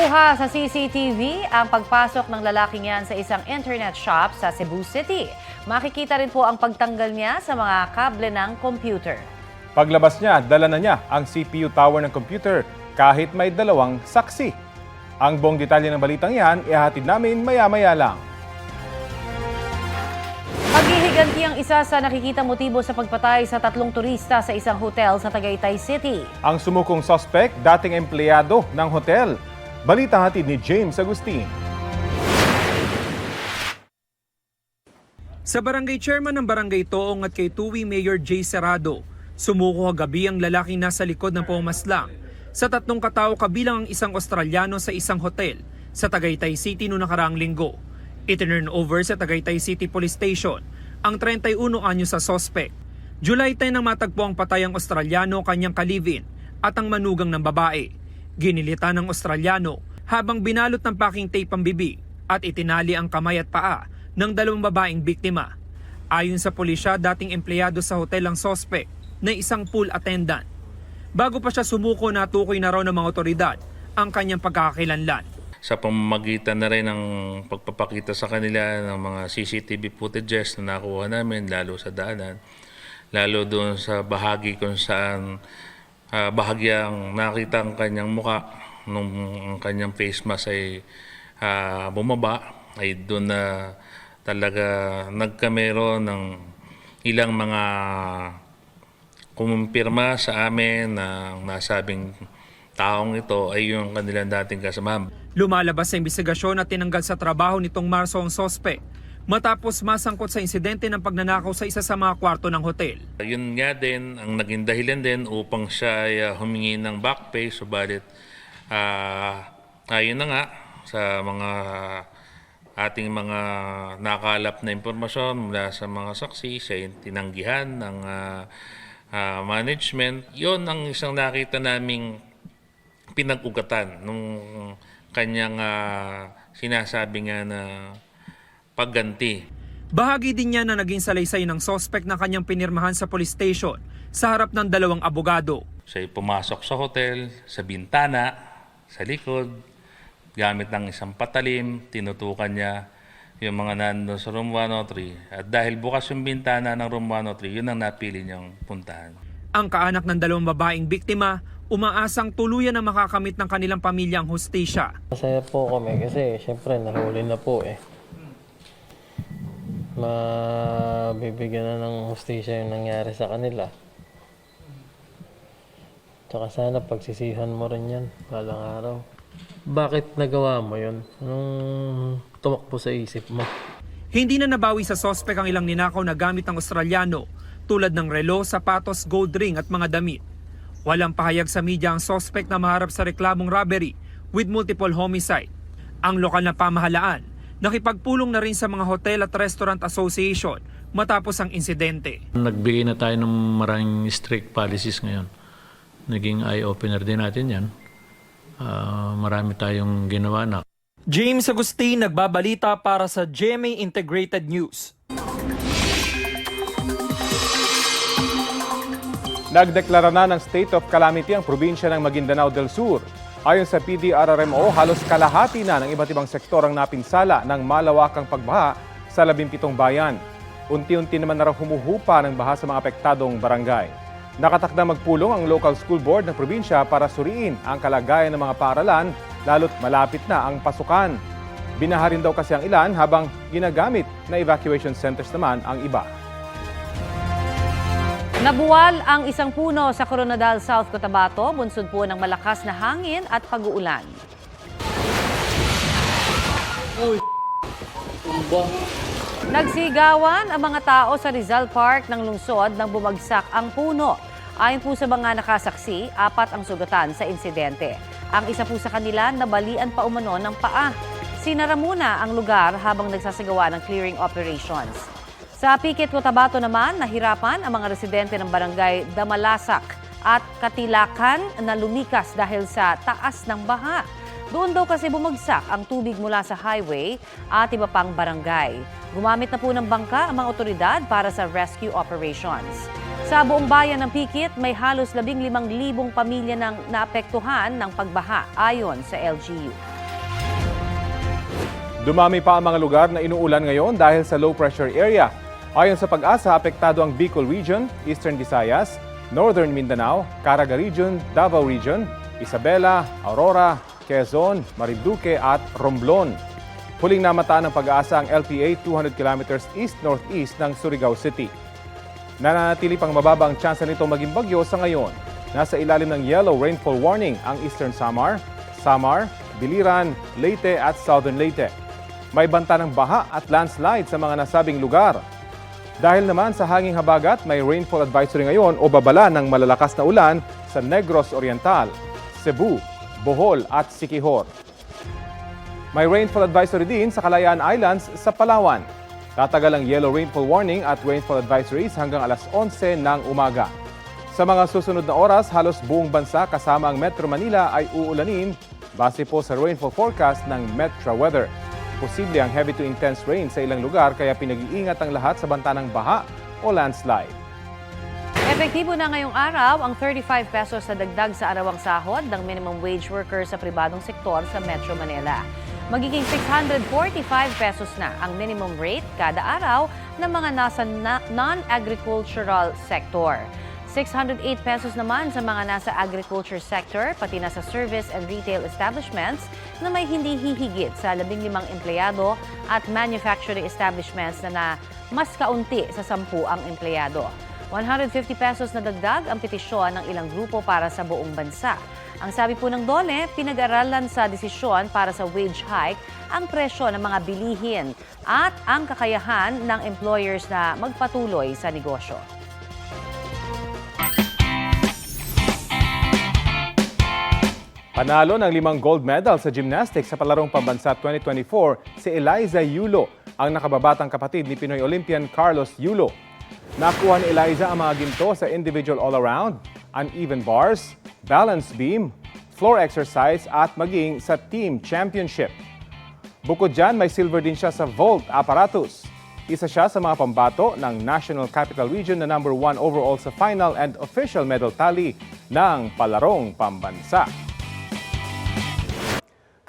Nakuha sa CCTV ang pagpasok ng lalaking yan sa isang internet shop sa Cebu City. Makikita rin po ang pagtanggal niya sa mga kable ng computer. Paglabas niya, dala na niya ang CPU tower ng computer kahit may dalawang saksi. Ang buong detalye ng balitang yan, ihatid namin maya-maya lang. Paghihiganti ang isa sa nakikita motibo sa pagpatay sa tatlong turista sa isang hotel sa Tagaytay City. Ang sumukong suspect, dating empleyado ng hotel. Balita hatid ni James Agustin. Sa barangay chairman ng barangay Toong at kay Tuwi Mayor Jay Serrado, sumuko kagabi ang lalaking nasa likod ng pumaslang sa tatlong katao kabilang ang isang Australiano sa isang hotel sa Tagaytay City noong nakaraang linggo. Itinurn over sa Tagaytay City Police Station ang 31 anyo sa sospek. July 10 nang matagpo ang patay ang Australiano kanyang kalivin at ang manugang ng babae. Ginilitan ng Australiano habang binalot ng packing tape ang bibig at itinali ang kamay at paa ng dalawang babaeng biktima. Ayon sa pulisya, dating empleyado sa hotel ang sospek na isang pool attendant. Bago pa siya sumuko, natukoy na raw ng mga otoridad ang kanyang pagkakakilanlan. sa pamamagitan na rin ng pagpapakita sa kanila ng mga CCTV footages na nakuha namin lalo sa daanan lalo doon sa bahagi kung saan ah, bahagyang nakita ang kanyang muka nung ang kanyang face mask ay ah, bumaba ay doon na talaga nagkamero ng ilang mga kumumpirma sa amin na ang nasabing taong ito ay yung kanilang dating kasamahan. Lumalabas sa imbestigasyon na tinanggal sa trabaho nitong Marso ang sospek matapos masangkot sa insidente ng pagnanakaw sa isa sa mga kwarto ng hotel. Yun nga din, ang naging dahilan din upang siya ay uh, humingi ng back pay, subalit ah ayun na nga sa mga ating mga nakalap na impormasyon mula sa mga saksi, siya yung tinanggihan ng ah, ah, management. Yun ang isang nakita naming pinag-ugatan nung kanyang ah, sinasabi nga na pagganti. Bahagi din niya na naging salaysay ng sospek na kanyang pinirmahan sa police station sa harap ng dalawang abogado. Siya ay pumasok sa hotel, sa bintana, sa likod, gamit ng isang patalim, tinutukan niya yung mga nandun sa room 103. At dahil bukas yung bintana ng room 103, yun ang napili niyang puntahan. Ang kaanak ng dalawang babaeng biktima umaasang tuluyan na makakamit ng kanilang pamilya ang hostisya. Masaya po kami kasi syempre nahuli na po eh. Mabibigyan na ng hustisya yung nangyari sa kanila. Tsaka sana pagsisihan mo rin yan balang araw. Bakit nagawa mo yun? Anong tumakbo sa isip mo? Hindi na nabawi sa sospek ang ilang ninakaw na gamit ng Australiano tulad ng relo, sapatos, gold ring at mga damit. Walang pahayag sa media ang sospek na maharap sa reklamong robbery with multiple homicide. Ang lokal na pamahalaan nakipagpulong na rin sa mga hotel at restaurant association matapos ang insidente. Nagbigay na tayo ng maraming strict policies ngayon. Naging eye-opener din natin yan. Ah, marami tayong ginawa na. James Agustin nagbabalita para sa GMA Integrated News. Nagdeklara na ng state of calamity ang probinsya ng Maguindanao del Sur. Ayon sa PDRRMO, halos kalahati na ng iba't ibang sektor ang napinsala ng malawakang pagbaha sa 17 bayan. Unti-unti naman na humuhupa ng baha sa mga apektadong barangay. Nakatakda magpulong ang local school board ng probinsya para suriin ang kalagayan ng mga paaralan lalo't malapit na ang pasukan. Binaha rin daw kasi ang ilan habang ginagamit na evacuation centers naman ang iba. Nabuwal ang isang puno sa Coronadal, South Cotabato, bunsod po ng malakas na hangin at pag-uulan. Nagsigawan ang mga tao sa Rizal Park ng lungsod nang bumagsak ang puno. Ayon po sa mga nakasaksi, apat ang sugatan sa insidente. Ang isa po sa kanila nabalian pa umano ng paa. Sinara muna ang lugar habang nagsasagawa ng clearing operations. Sa Pikit, Cotabato naman, nahirapan ang mga residente ng barangay Damalasak at Katilakan na lumikas dahil sa taas ng baha. Doon daw kasi bumagsak ang tubig mula sa highway at iba pang barangay. Gumamit na po ng bangka ang mga otoridad para sa rescue operations. Sa buong bayan ng Pikit, may halos 15,000 pamilya nang naapektuhan ng pagbaha ayon sa LGU. Dumami pa ang mga lugar na inuulan ngayon dahil sa low pressure area. Ayon sa pag-asa, apektado ang Bicol Region, Eastern Visayas, Northern Mindanao, Caraga Region, Davao Region, Isabela, Aurora, Quezon, Marinduque at Romblon. Huling namataan ng pag-asa ang LPA 200 kilometers east-northeast ng Surigao City. Nananatili pang mababa ang tsansa nito maging bagyo sa ngayon. Nasa ilalim ng yellow rainfall warning ang Eastern Samar, Samar, Biliran, Leyte at Southern Leyte. May banta ng baha at landslide sa mga nasabing lugar. Dahil naman sa hanging habagat, may rainfall advisory ngayon o babala ng malalakas na ulan sa Negros Oriental, Cebu, Bohol at Siquijor. May rainfall advisory din sa Kalayaan Islands sa Palawan. Tatagal ang yellow rainfall warning at rainfall advisories hanggang alas 11 ng umaga. Sa mga susunod na oras, halos buong bansa kasama ang Metro Manila ay uulanin base po sa rainfall forecast ng Metra Weather. Posible ang heavy to intense rain sa ilang lugar kaya pinag-iingat ang lahat sa banta ng baha o landslide. Epektibo na ngayong araw ang 35 pesos na dagdag sa arawang sahod ng minimum wage worker sa pribadong sektor sa Metro Manila. Magiging 645 pesos na ang minimum rate kada araw ng mga nasa na- non-agricultural sector. 608 pesos naman sa mga nasa agriculture sector, pati na sa service and retail establishments na may hindi hihigit sa 15 empleyado at manufacturing establishments na, na mas kaunti sa 10 ang empleyado. 150 pesos na dagdag ang petisyon ng ilang grupo para sa buong bansa. Ang sabi po ng DOLE, pinag-aralan sa desisyon para sa wage hike ang presyo ng mga bilihin at ang kakayahan ng employers na magpatuloy sa negosyo. Panalo ng limang gold medal sa gymnastics sa Palarong Pambansa 2024 si Eliza Yulo, ang nakababatang kapatid ni Pinoy Olympian Carlos Yulo. Nakuha ni Eliza ang mga ginto sa individual all-around, uneven bars, balance beam, floor exercise at maging sa team championship. Bukod dyan, may silver din siya sa vault apparatus. Isa siya sa mga pambato ng National Capital Region na number one overall sa final and official medal tally ng Palarong Pambansa.